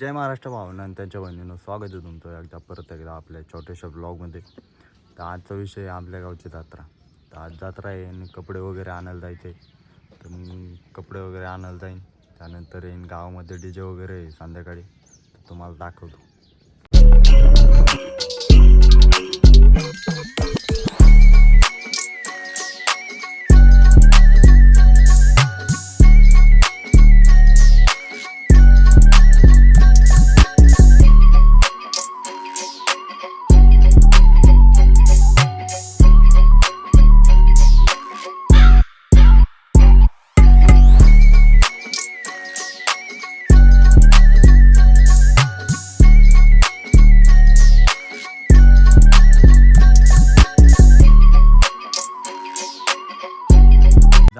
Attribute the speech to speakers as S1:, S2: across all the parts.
S1: जय महाराष्ट्र भावना आणि त्यांच्या बहिणीनं स्वागत आहे तुमचं एकदा परत एकदा आपल्या छोट्याशा ब्लॉगमध्ये तर आजचा विषय आहे आपल्या गावची जत्रा. तर आज जत्रा आहे आणि कपडे वगैरे आणायला जायचे तर मग कपडे वगैरे आणायला जाईन. त्यानंतर येईन गावामध्ये डी जे वगैरे आहे संध्याकाळी. तर तुम्हाला दाखवतो.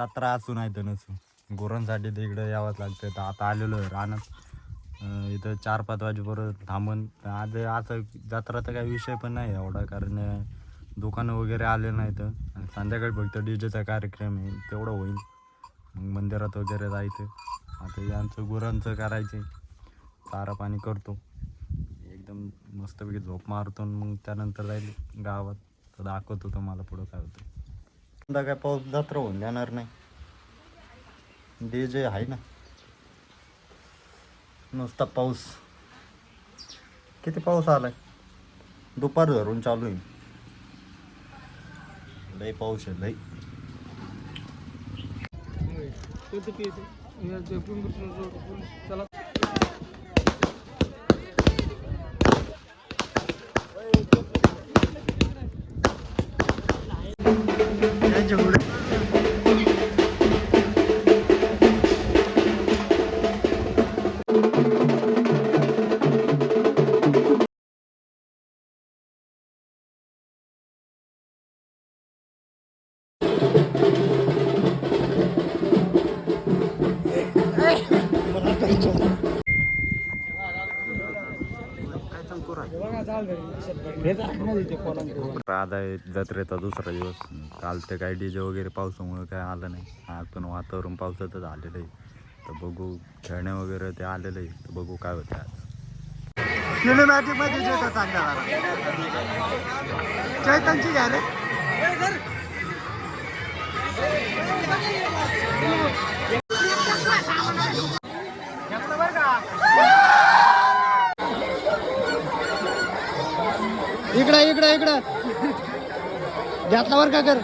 S1: जत्रा असू नाही तर नसू गुरांसाठी तर इकडं यावंच लागतं तर आता आलेलो आहे रानात. इथं चार पाच वाजेपर्यंत थांबून. आज असं जत्राचा काही विषय पण नाही एवढा कारण दुकानं वगैरे आले नाही आणि संध्याकाळी फक्त डी जेचा कार्यक्रम आहे. तेवढं होईल. मग मंदिरात वगैरे जायचं. आता यांचं गुरांचं करायचं चारा पाणी करतो. एकदम मस्तपैकी झोप मारतो आणि मग त्यानंतर जाईल गावात. तर दाखवतो तुम्हाला पुढं काय होतं. यंदा काय पाऊस जत्रा होऊन जाणार नाही. डी जे आहे ना. नुसता पाऊस. किती पाऊस आलाय? दुपार धरून चालू आहे. लई पाऊस आहे लई
S2: चला.
S1: आज आहे जत्रेचा दुसरा दिवस. काल ते काही डीजे वगैरे पावसामुळे काय आलं नाही. आज पण वातावरण पावसाचं झालेलं आहे. तर बघू खेळणे वगैरे ते आलेलं आहे. तर बघू काय होतं आज.
S2: सिनेमॅटिकमध्ये जे चांगला चैतनची घ्या रे इकडं इकडं इकडं. घेतला का कर?